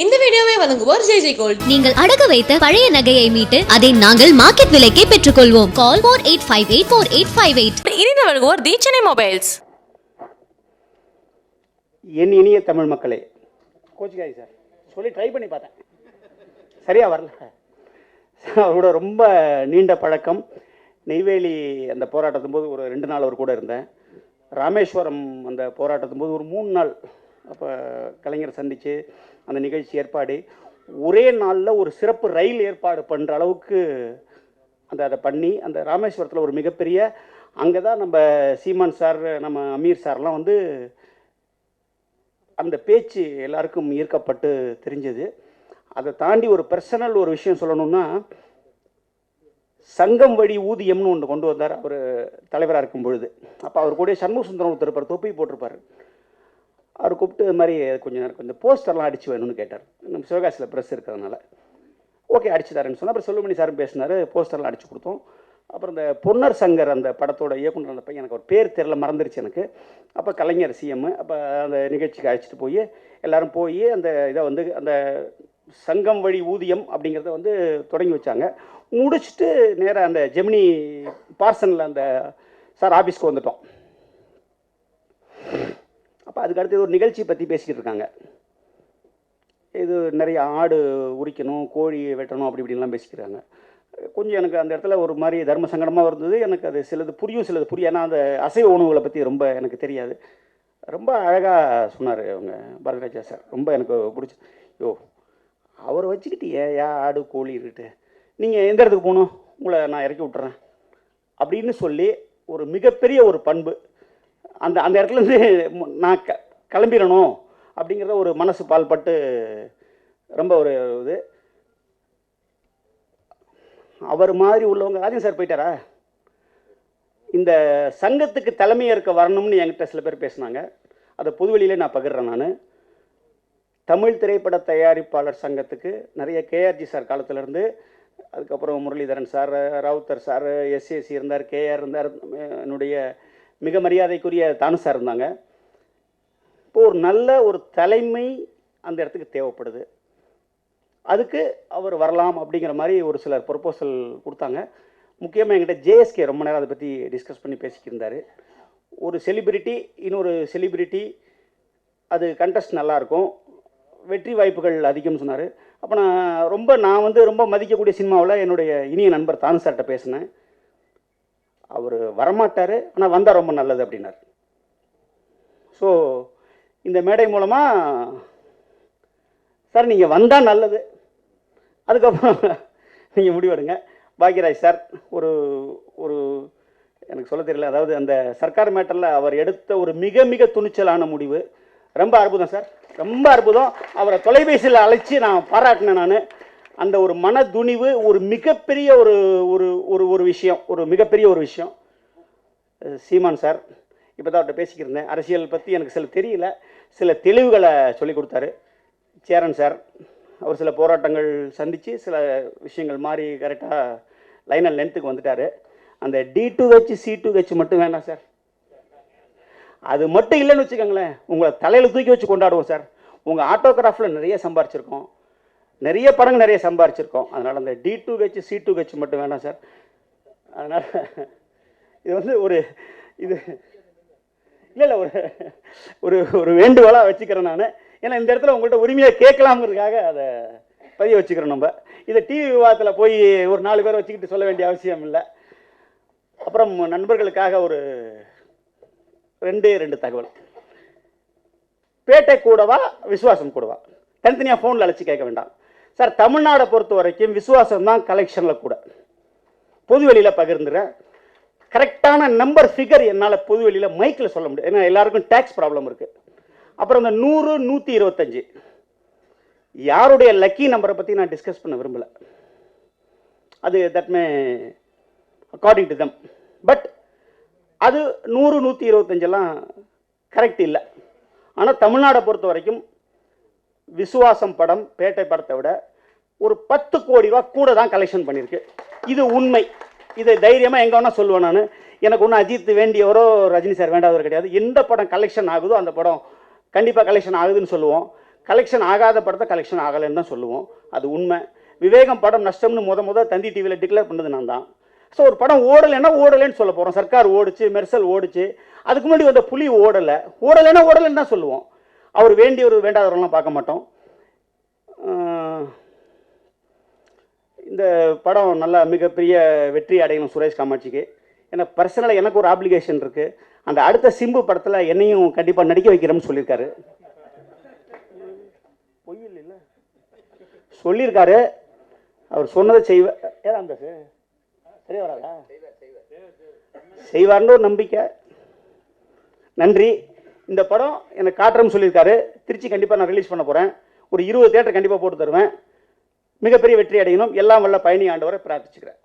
இந்த வீடியோவை வழங்குவோர் ஜெய் ஜெய் கோல்ட். நீங்கள் அடகு வைத்த பழைய நகையை மீட்டு அதை நாங்கள் மார்க்கெட் விலைக்கே பெற்றுக்கொள்வோம். Call four eight five eight four eight five eight இனித வழங்குவோர் தி சென்னை மொபைல்ஸ். என் இனிய தமிழ் மக்களே கோச்சிக்காய் சார். சொல்லி ட்ரை பண்ணி பார்த்தேன். சரியா வரல. அவரோட ரொம்ப நீண்ட பழக்கம். நெய்வேலி அந்த போராட்டத்தின் போது ஒரு ரெண்டு நாள் அவர் கூட இருந்தேன். ராமேஸ்வரம் அந்த போராட்டத்தின் போது ஒரு மூணு நாள் அப்போ கலைஞரை சந்தித்து அந்த நிகழ்ச்சி ஏற்பாடு. ஒரே நாளில் ஒரு சிறப்பு ரயில் ஏற்பாடு பண்ணுற அளவுக்கு அந்த அதை பண்ணி அந்த ராமேஸ்வரத்தில் ஒரு மிகப்பெரிய அங்கே தான் நம்ம சீமான் சார் நம்ம அமீர் சார்லாம் வந்து அந்த பேச்சு எல்லாருக்கும் ஈர்க்கப்பட்டு தெரிஞ்சது. அதை தாண்டி ஒரு பர்சனல் ஒரு விஷயம் சொல்லணும்னா சங்கம் வழி ஊதியம்னு ஒன்று கொண்டு வந்தார் அவர் தலைவராக இருக்கும் பொழுது அப்போ அவர் கூட சண்முக சுந்தரம் ஒருத்தர் தொப்பி போட்டிருப்பார். அவர் கூப்பிட்டு இது மாதிரி கொஞ்சம் நேரம் கொஞ்சம் போஸ்டர்லாம் அடிச்சு வேணும்னு கேட்டார். நம்ம சிவகாசியில் ப்ரெஸ் இருக்கிறதுனால. ஓகே அடிச்சு தரேன்னு சொன்னால் அப்புறம் சொல்லுமணி சாரும் பேசினார் போஸ்டர்லாம் அடிச்சு கொடுத்தோம். அப்புறம் இந்த பொன்னர் சங்கர் அந்த படத்தோட இயக்குனர் அந்த பையன் எனக்கு ஒரு பேர் தெரில மறந்துருச்சு எனக்கு. அப்போ கலைஞர் சிஎம் அப்போ அந்த நிகழ்ச்சிக்கு அழைச்சிட்டு போய் எல்லாரும் போய் அந்த இதை வந்து அந்த சங்கம் வழி ஊதியம் அப்படிங்கிறத வந்து தொடங்கி வச்சாங்க. முடிச்சுட்டு நேராக அந்த ஜெமினி பார்சனில் அந்த சார் ஆஃபீஸ்க்கு வந்துட்டோம். அப்போ அதுக்கு அடுத்து ஒரு நிகழ்ச்சி பற்றி பேசிக்கிட்டு இருக்காங்க. இது நிறைய ஆடு உரிக்கணும் கோழி வெட்டணும் அப்படி இப்படின்லாம் பேசிக்கிறாங்க. கொஞ்சம் எனக்கு அந்த இடத்துல ஒரு மாதிரி தர்ம சங்கடமாக இருந்தது. எனக்கு அது சிலது புரியும் சிலது புரியும். ஏன்னா அந்த அசைவ உணவுகளை பற்றி ரொம்ப எனக்கு தெரியாது. ரொம்ப அழகாக சொன்னார் அவங்க பரதராஜா சார். ரொம்ப எனக்கு பிடிச்சி யோ அவரை வச்சுக்கிட்டு ஏன் ஏன் ஆடு கோழி இருக்கிட்டு? நீங்கள் எந்த இடத்துக்கு போகணும்? உங்களை நான் இறக்கி விட்டுறேன். அப்படின்னு சொல்லி ஒரு மிகப்பெரிய ஒரு பண்பு அந்த அந்த இடத்துலேருந்து நான் க கிளம்பிடணும் அப்படிங்கிறத ஒரு மனசு பால்பட்டு ரொம்ப ஒரு இது. அவர் மாதிரி உள்ளவங்க ராஜன் சார் போயிட்டாரா? இந்த சங்கத்துக்கு தலைமையாக இருக்க வரணும்னு என்கிட்ட சில பேர் பேசினாங்க. அதை புதுவெளியிலே நான் பகிர்றேன் நான். தமிழ் திரைப்பட தயாரிப்பாளர் சங்கத்துக்கு நிறைய கேஆர்ஜி சார் காலத்திலேருந்து அதுக்கப்புறம் Muralidharan sir Rowther sir SAC இருந்தார் கேஆர் இருந்தார் என்னுடைய மிக மரியாதைக்குரிய தானு சார் இருந்தாங்க. இப்போ ஒரு நல்ல ஒரு தலைமை அந்த இடத்துக்கு தேவைப்படுது. அதுக்கு அவர் வரலாம் அப்படிங்கிற மாதிரி ஒரு சிலர் ப்ரொப்போசல் கொடுத்தாங்க. முக்கியமாக என்கிட்ட ஜேஎஸ்கே ரொம்ப நேரம் அதை பற்றி டிஸ்கஸ் பண்ணி பேசிக்கிருந்தார். ஒரு செலிபிரிட்டி இன்னொரு செலிபிரிட்டி அது கண்டஸ்ட் நல்லாயிருக்கும் வெற்றி வாய்ப்புகள் அதிகம்னு சொன்னார். அப்போ நான் ரொம்ப நான் வந்து ரொம்ப மதிக்கக்கூடிய சினிமாவில் என்னுடைய இனிய நண்பர் தானு சார்கிட்ட பேசினேன். அவர் வரமாட்டார் ஆனால் வந்தால் ரொம்ப நல்லது அப்படின்னார். ஸோ இந்த மேடை மூலமாக சார் நீங்கள் வந்தால் நல்லது. அதுக்கப்புறம் நீங்கள் முடிவெடுங்க. பாக்யராஜ் சார் ஒரு ஒரு எனக்கு சொல்ல தெரியல. அதாவது அந்த சர்க்கார் மேட்டரில் அவர் எடுத்த ஒரு மிக மிக துணிச்சலான முடிவு. ரொம்ப அற்புதம் சார். ரொம்ப அற்புதம். அவரை தொலைபேசியில் அழைச்சி நான் பாராட்டினேன் நான். அந்த ஒரு மன துணிவு ஒரு மிகப்பெரிய ஒரு ஒரு ஒரு ஒரு விஷயம் ஒரு மிகப்பெரிய ஒரு விஷயம். சீமான் சார் இப்போ தான் அவர்கிட்ட பேசிக்கிருந்தேன் அரசியல் பற்றி எனக்கு சில தெரியல. சில தெளிவுகளை சொல்லி கொடுத்தாரு. சேரன் சார் அவர் சில போராட்டங்கள் சந்தித்து சில விஷயங்கள் மாறி கரெக்டாக லைனல் லென்த்துக்கு வந்துட்டார். அந்த D two H C two H மட்டும் வேண்டாம் சார். அது மட்டும் இல்லைன்னு வச்சுக்கோங்களேன். உங்களை தலையில் தூக்கி வச்சு கொண்டாடுவோம் சார். உங்கள் ஆட்டோகிராஃபில் நிறைய சம்பாரிச்சிருக்கோம். நிறைய படங்கள் நிறைய சம்பாரிச்சிருக்கோம். அதனால் அந்த D two H C two H மட்டும் வேண்டாம் சார். அதனால் இது வந்து ஒரு இது இல்லை இல்லை ஒரு ஒரு ஒரு வேண்டுகோளாக வச்சுக்கிறேன் நான். ஏன்னா இந்த இடத்துல உங்கள்கிட்ட உரிமையாக கேட்கலாம்ங்கிறதுக்காக அதை பதிய வச்சுக்கிறோம் நம்ம. இதை டிவி விவாதத்தில் போய் ஒரு நாலு பேர் வச்சுக்கிட்டு சொல்ல வேண்டிய அவசியம் இல்லை. அப்புறம் நண்பர்களுக்காக ஒரு ரெண்டே ரெண்டு தகவல். பேட்டை கூடவா விசுவாசம் கூடவா? தனித்தனியாக ஃபோனில் அழைச்சி கேட்க வேண்டாம். சார் தமிழ்நாடை பொறுத்த வரைக்கும் விசுவாசம் தான் கலெக்ஷனில் கூட. பொதுவெளியில் பகிர்ந்துறேன். கரெக்டான நம்பர் ஃபிகர் என்னால் பொதுவெளியில் மைக்கில் சொல்ல முடியாது ஏன்னா எல்லாருக்கும் டேக்ஸ் ப்ராப்ளம் இருக்குது அப்புறம் இந்த நூறு நூற்றி இருபத்தஞ்சி. யாருடைய லக்கி நம்பரை பற்றி நான் டிஸ்கஸ் பண்ண விரும்பலை. அது that may according to them but அது நூறு நூற்றி இருபத்தஞ்செல்லாம் கரெக்ட் இல்லை. ஆனால் தமிழ்நாடை பொறுத்த வரைக்கும் விசுவாசம் படம் பேட்டை படத்தை விட ஒரு பத்து கோடி ரூபா கூட தான் கலெக்ஷன் பண்ணியிருக்கு. இது உண்மை. இது தைரியமாக எங்கே வேணால் சொல்லுவேன் நான். எனக்கு ஒன்றும் அஜித் வேண்டியவரோ ரஜினி சார் வேண்டாதவர் கிடையாது. எந்த படம் கலெக்ஷன் ஆகுதோ அந்த படம் கண்டிப்பாக கலெக்ஷன் ஆகுதுன்னு சொல்லுவோம். கலெக்ஷன் ஆகாத படத்தை கலெக்ஷன் ஆகலைன்னு தான் சொல்லுவோம். அது உண்மை. விவேகம் படம் நஷ்டம்னு முத முத தந்தி டிவியில் டிக்ளேர் பண்ணது நான் தான். ஸோ ஒரு படம் ஓடலைன்னா ஓடலைன்னு சொல்ல போகிறோம் சர்க்கார் ஓடிச்சு மெர்சல் ஓடிச்சு. அதுக்கு முன்னாடி வந்த புலி ஓடலை. ஓடலைன்னா ஓடலைன்னு தான் சொல்லுவோம். அவர் வேண்டியவர் வேண்டாதவரெல்லாம் பார்க்க மாட்டோம். இந்த படம் நல்லா மிகப்பெரிய வெற்றி அடையணும் சுரேஷ் காமாட்சிக்கு. ஏன்னா பர்சனலாக எனக்கு ஒரு ஆப்ளிகேஷன் இருக்குது அந்த அடுத்த சிம்பு படத்தில் என்னையும் கண்டிப்பாக நடிக்க வைக்கிறோம்னு சொல்லியிருக்காரு. பொய் இல்லை சொல்லியிருக்காரு. அவர் சொன்னதை செய்வ ஏதா அந்த சரியா வராதா செய்வார்னு ஒரு நம்பிக்கை. நன்றி. இந்த படம் எனக்கு காட்டுறேன்னு சொல்லியிருக்காரு. திருச்சி கண்டிப்பாக நான் ரிலீஸ் பண்ண போகிறேன் ஒரு இருபது தேட்டர் கண்டிப்பாக போட்டு தருவேன். மிகப்பெரிய வெற்றி அடையணும். எல்லாம் வல்ல பயணி ஆண்டவரை பிரார்த்திச்சுக்கிறேன்.